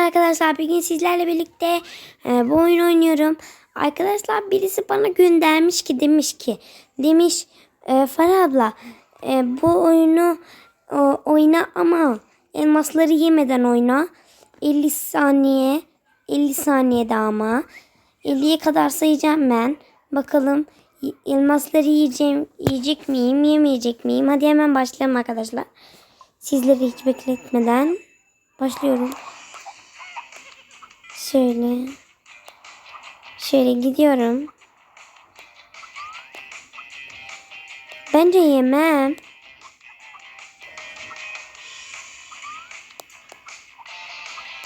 arkadaşlar. Bugün sizlerle birlikte e, bu oyun oynuyorum. Arkadaşlar birisi bana göndermiş ki demiş ki demiş e, Farah abla e, bu oyunu o, oyna ama elmasları yemeden oyna. 50 saniye 50 saniyede ama 50'ye kadar sayacağım ben. Bakalım elmasları yiyeceğim, yiyecek miyim, yemeyecek miyim? Hadi hemen başlayalım arkadaşlar. Sizleri hiç bekletmeden başlıyorum. Şöyle. Şöyle gidiyorum. Bence yemem.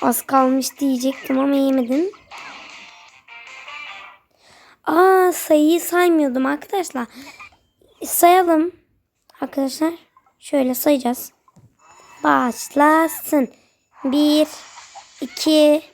Az kalmış diyecektim ama yemedim. Aa sayıyı saymıyordum arkadaşlar. Sayalım. Arkadaşlar şöyle sayacağız. Başlasın. 1 2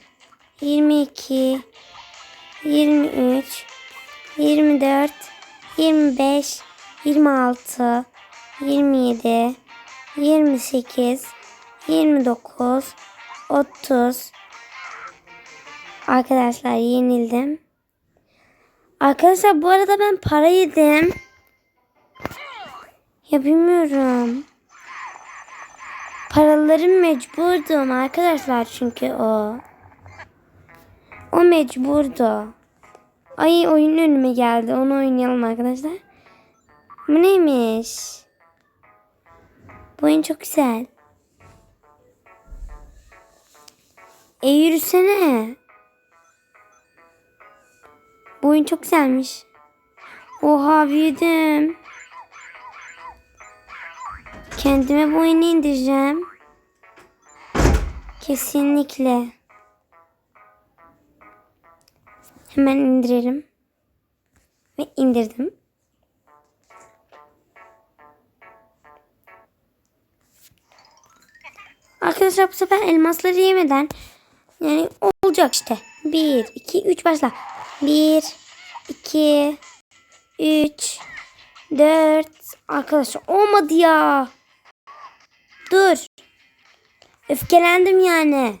22 23 24 25 26 27 28 29 30 Arkadaşlar yenildim. Arkadaşlar bu arada ben para yedim. Ya bilmiyorum. Paralarım mecburdum arkadaşlar çünkü o. O mecburdu. Ay oyun önüme geldi. Onu oynayalım arkadaşlar. Bu neymiş? Bu oyun çok güzel. E yürüsene. Bu oyun çok güzelmiş. Oha büyüdüm. Kendime bu oyunu indireceğim. Kesinlikle. Hemen indirelim. Ve indirdim. Arkadaşlar bu sefer elmasları yemeden yani olacak işte. 1, 2, 3 başla. 1, 2, 3, 4. Arkadaşlar olmadı ya. Dur. Öfkelendim yani.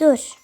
Dur.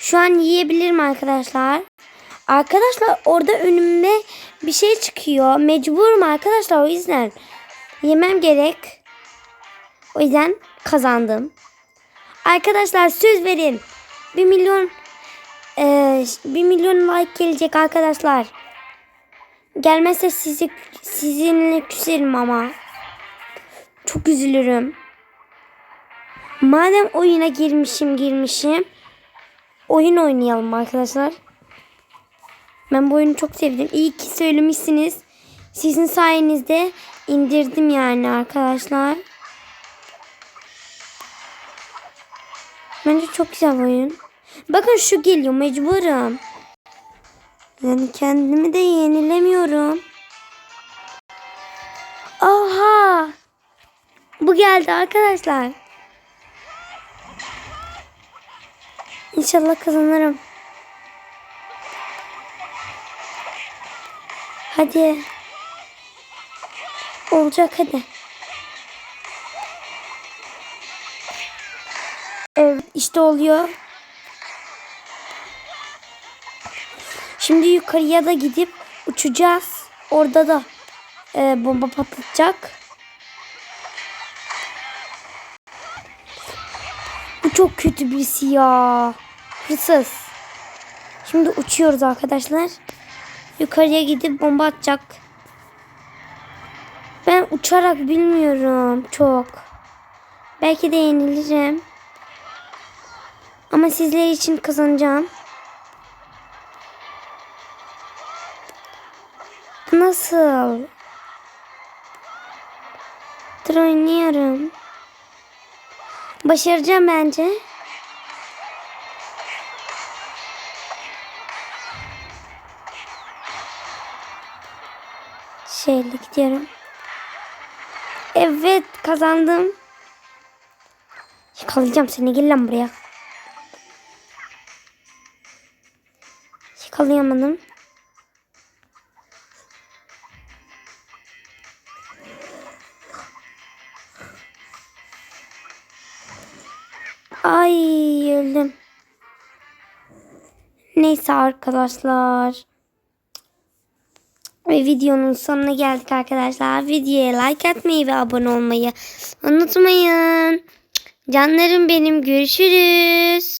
Şu an yiyebilirim arkadaşlar. Arkadaşlar orada önümde bir şey çıkıyor. Mecburum arkadaşlar o yüzden. Yemem gerek. O yüzden kazandım. Arkadaşlar söz verin. 1 milyon eee 1 milyon like gelecek arkadaşlar. Gelmezse sizi sizinle küserim ama. Çok üzülürüm. Madem oyuna girmişim girmişim. Oyun oynayalım arkadaşlar. Ben bu oyunu çok sevdim. İyi ki söylemişsiniz. Sizin sayenizde indirdim yani arkadaşlar. Bence çok güzel oyun. Bakın şu geliyor mecburum. Yani kendimi de yenilemiyorum. Oha. Bu geldi arkadaşlar. İnşallah kazanırım. Hadi. Olacak hadi. Evet işte oluyor. Şimdi yukarıya da gidip uçacağız. Orada da e, bomba patlatacak. Çok kötü birisi ya. Hırsız. Şimdi uçuyoruz arkadaşlar. Yukarıya gidip bomba atacak. Ben uçarak bilmiyorum çok. Belki de yenilirim. Ama sizler için kazanacağım. Nasıl? Dur oynuyorum. Başaracağım bence. Şöyle gidiyorum. Evet kazandım. Yakalayacağım seni gel lan buraya. Yakalayamadım. Ay öldüm. Neyse arkadaşlar. Ve videonun sonuna geldik arkadaşlar. Videoya like atmayı ve abone olmayı unutmayın. Canlarım benim görüşürüz.